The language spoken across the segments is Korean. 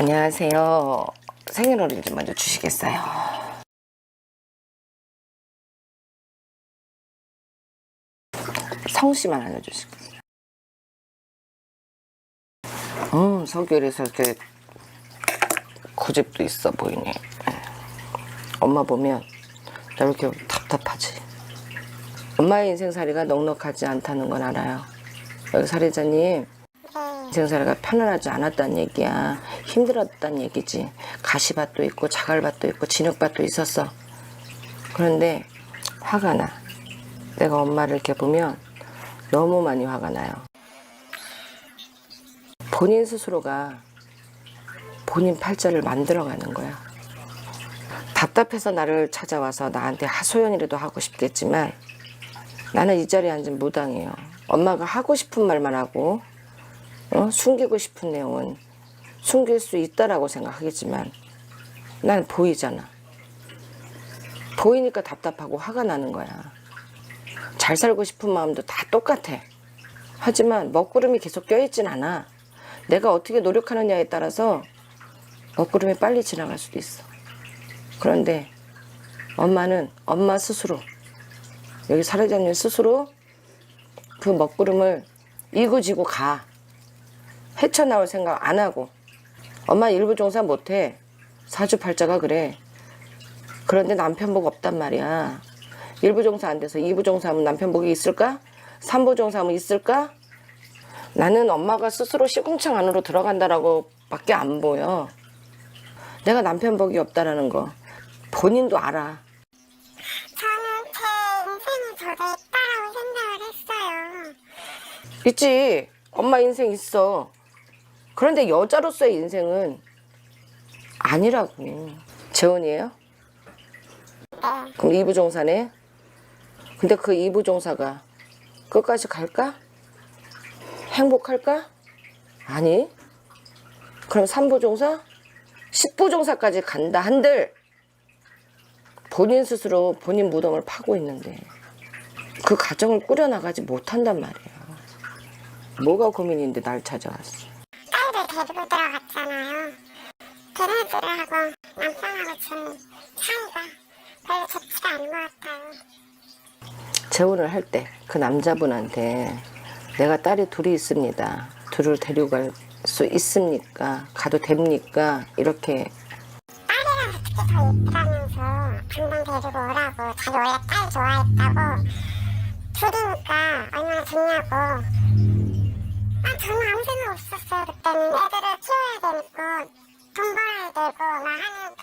안녕하세요. 생일월일 좀 먼저 주시겠어요? 성씨만 알려주실게요. 음, 석열에서 이렇게 고집도 있어 보이네. 엄마 보면 나 이렇게 답답하지. 엄마의 인생살이가 넉넉하지 않다는 건 알아요. 여기 인 생살이가 편안하지 않았다는 얘기야. 힘들었다는 얘기지. 가시밭도 있고 자갈밭도 있고 진흙밭도 있었어. 그런데 화가 나. 내가 엄마를 이렇게 보면 너무 많이 화가 나요. 본인 스스로가 본인 팔자를 만들어가는 거야. 답답해서 나를 찾아와서 나한테 하소연이라도 하고 싶겠지만 나는 이 자리에 앉은 무당이에요. 엄마가 하고 싶은 말만 하고 어? 숨기고 싶은 내용은 숨길 수 있다라고 생각하겠지만 난 보이잖아. 보이니까 답답하고 화가 나는 거야. 잘 살고 싶은 마음도 다 똑같아. 하지만 먹구름이 계속 껴있진 않아. 내가 어떻게 노력하느냐에 따라서 먹구름이 빨리 지나갈 수도 있어. 그런데 엄마는 엄마 스스로 여기 사례자님 스스로 그 먹구름을 이고지고 가. 헤쳐나올 생각 안 하고 엄마 일부 종사 못해. 사주팔자가 그래. 그런데 남편 복 없단 말이야. 일부 종사 안 돼서 이부 종사하면 남편 복이 있을까? 삼부 종사하면 있을까? 나는 엄마가 스스로 시궁창 안으로 들어간다라고 밖에 안 보여. 내가 남편 복이 없다라는 거 본인도 알아. 저는 제 인생이 저도 있다라고 생각을 했어요. 있지. 엄마 인생 있어. 그런데 여자로서의 인생은 아니라고. 재혼이에요? 네. 그럼 이부 종사네? 근데 그 이부 종사가 끝까지 갈까? 행복할까? 아니. 그럼 삼부 종사? 십부 종사까지 간다 한들 본인 스스로 본인 무덤을 파고 있는데 그 가정을 꾸려나가지 못한단 말이야. 뭐가 고민인데 날 찾아왔어. 데리고 들어갔잖아요. 걔네들하고 남편하고 지금 사이가 별로 좋지가 않은 것 같아요. 재혼을 할 때 그 남자분한테 내가 딸이 둘이 있습니다. 둘을 데리고 갈 수 있습니까? 가도 됩니까? 이렇게 딸이랑 어떻게 더 있다면서 당장 데리고 오라고 자기 원래 딸 좋아했다고 둘이니까 얼마나 좋냐고 그때는 애들을 키워야 되고 돈 벌어야 되고 막 하는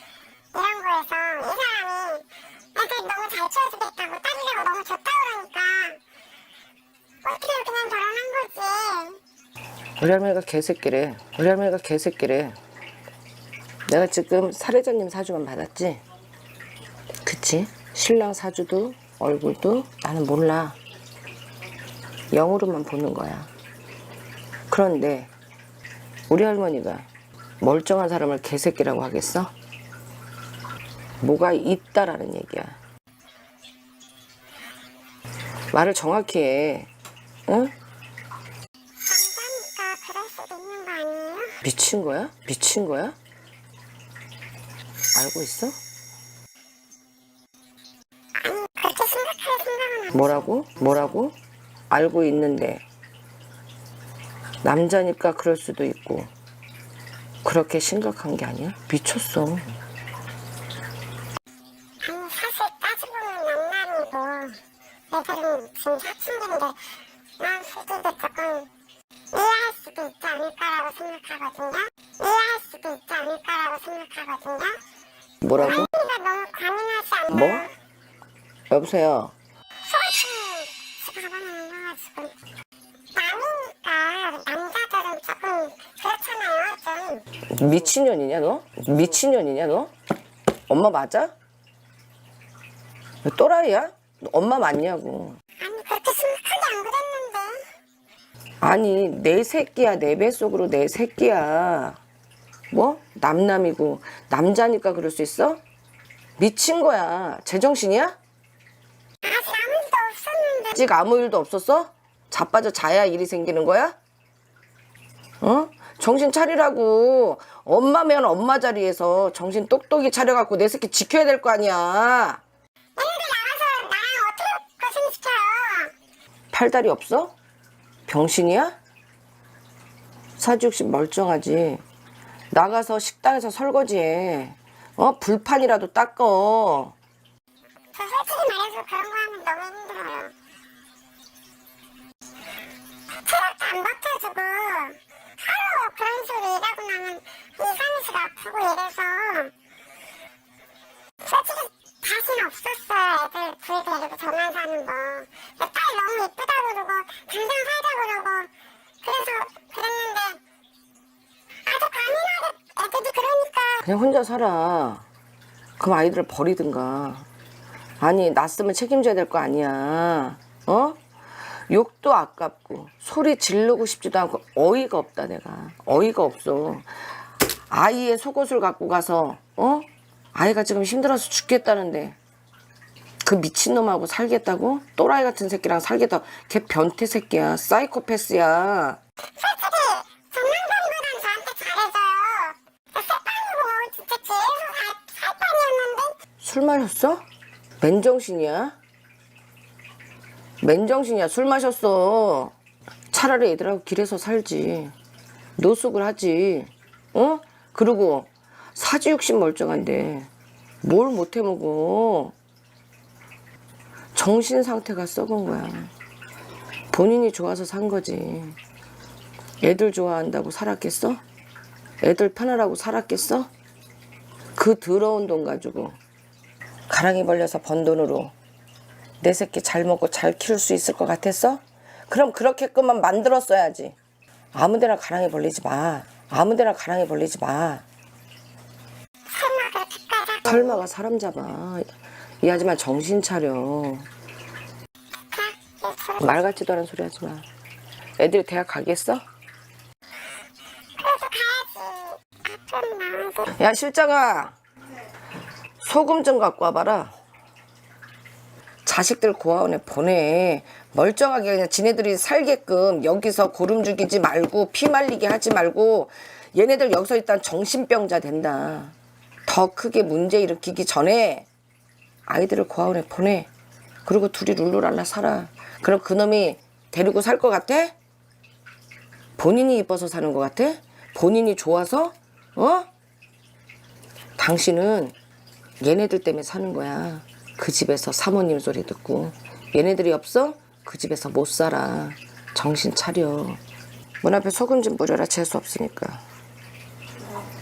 이런 거에서 이 사람이 애들 너무 잘 키워주겠다고 딸이라고 너무 좋다 그러니까 어떻게 그냥 결혼한 거지 우리 할머니가 개새끼래. 우리 할머니가 개새끼래. 내가 지금 사례자님 사주만 받았지? 그치? 신랑 사주도 얼굴도 나는 몰라. 영으로만 보는 거야. 그런데 우리 할머니가 멀쩡한 사람을 개새끼라고 하겠어? 뭐가 있다라는 얘기야. 말을 정확히 해. 응? 미친 거야? 미친 거야? 알고 있어? 뭐라고? 뭐라고? 알고 있는데 남자니까 그럴 수도 있고 그렇게 심각한 게 아니야? 미쳤어. 아니 사실 따지보면 양날이고 애들은 지금 사춘기인데 난 솔직히 조금 이해할 수도 있지 않을까라고 생각하거든요 이해할 수도 있지 않을까라고 생각하거든요 뭐라고? 우리가 너무 과민하지 않나 뭐? 여보세요. 미친년이냐 너? 미친년이냐 너? 엄마 맞아? 너 또라이야? 너 엄마 맞냐고. 아니 그렇게 심각하게 안 그랬는데 아니 내 새끼야 내 뱃속으로 내 새끼야 뭐 남남이고 남자니까 그럴 수 있어 미친 거야 제정신이야 아직 아무 일도 없었는데 아직 아무 일도 없었어 자빠져 자야 일이 생기는 거야 어 정신 차리라고. 엄마면 엄마 자리에서 정신 똑똑히 차려갖고 내 새끼 지켜야 될 거 아니야. 얘네들 나가서 나랑 어떻게 고생시켜요? 팔다리 없어? 병신이야? 사주육신 멀쩡하지. 나가서 식당에서 설거지해. 어? 불판이라도 닦어. 아프고 이래서 솔직히 자신 없었어요. 애들 둘 데리고 저만 사는 거. 딸 너무 이쁘다 그러고 당장 살자 그러고 그래서 그랬는데 아주 강인하게 애들이 그러니까 그냥 혼자 살아. 그럼 아이들을 버리든가. 아니, 낳았으면 책임져야 될 거 아니야. 어? 욕도 아깝고, 소리 지르고 싶지도 않고, 어이가 없다, 내가. 어이가 없어. 아이의 속옷을 갖고 가서, 어? 아이가 지금 힘들어서 죽겠다는데, 그 미친놈하고 살겠다고? 또라이 같은 새끼랑 살겠다고? 걔 변태 새끼야. 사이코패스야. 살빵이었는데 술 마셨어? 맨정신이야? 맨정신이야. 술 마셨어. 차라리 애들하고 길에서 살지. 노숙을 하지. 어? 그리고 사지육신 멀쩡한데 뭘 못해 먹어. 정신 상태가 썩은 거야. 본인이 좋아서 산 거지. 애들 좋아한다고 살았겠어? 애들 편하라고 살았겠어? 그 더러운 돈 가지고 가랑이 벌려서 번 돈으로 내 새끼 잘 먹고 잘 키울 수 있을 것 같았어? 그럼 그렇게끔만 만들었어야지. 아무 데나 가랑이 벌리지 마. 아무데나 가랑이 벌리지 마. 설마 설마가 사람 잡아. 이 아줌마 정신 차려. 말 같지도 않은 소리 하지 마. 애들이 대학 가겠어? 야 실장아 소금 좀 갖고 와봐라 자식들 고아원에 보내 멀쩡하게 그냥 지네들이 살게끔 여기서 고름 죽이지 말고 피 말리게 하지 말고 얘네들 여기서 일단 정신병자 된다 더 크게 문제 일으키기 전에 아이들을 고아원에 보내 그리고 둘이 룰루랄라 살아 그럼 그놈이 데리고 살 것 같아? 본인이 이뻐서 사는 것 같아? 본인이 좋아서? 어? 당신은 얘네들 때문에 사는 거야. 그 집에서 사모님 소리 듣고. 얘네들이 없어? 그 집에서 못 살아. 정신 차려. 문 앞에 소금 좀 뿌려라. 재수 없으니까.